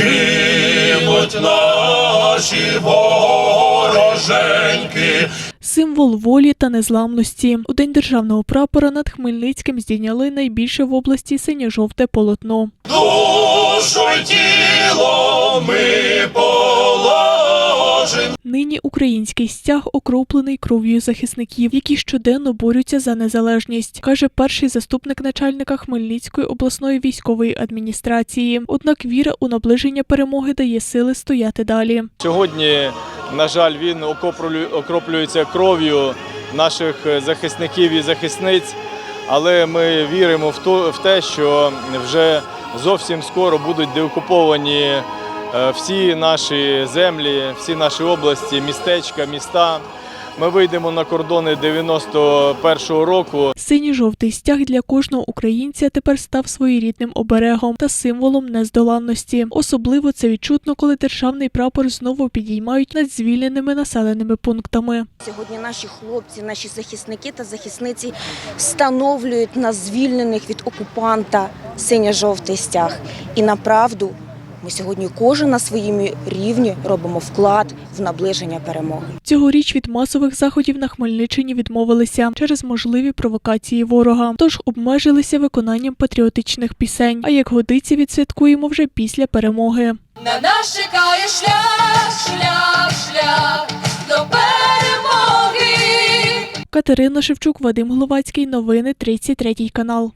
гинуть наші вороженьки. Символ волі та незламності. У день державного прапора над Хмельницьким здійняли найбільше в області синьо-жовте полотно. Душу й тіло Нині український стяг окроплений кров'ю захисників, які щоденно борються за незалежність, каже перший заступник начальника Хмельницької обласної військової адміністрації. Однак віра у наближення перемоги дає сили стояти далі. Сьогодні, на жаль, він окроплю- окроплюється кров'ю наших захисників і захисниць, але ми віримо в те, що вже зовсім скоро будуть деокуповані всі наші землі, всі наші області, містечка, міста. Ми вийдемо на кордони 91-го року. Синій-жовтий стяг для кожного українця тепер став своєрідним оберегом та символом нездоланності. Особливо це відчутно, коли державний прапор знову підіймають над звільненими населеними пунктами. Сьогодні наші хлопці, наші захисники та захисниці встановлюють на звільнених від окупанта синьо-жовтий стяг. І направду ми сьогодні кожен на своїм рівні робимо вклад в наближення перемоги. Цьогоріч від масових заходів на Хмельниччині відмовилися через можливі провокації ворога, тож обмежилися виконанням патріотичних пісень. А як годиться, відсвяткуємо вже після перемоги. На нас чекає шлях, шлях, шлях до перемоги. Катерина Шевчук, Вадим Гловацький. Новини 33 канал.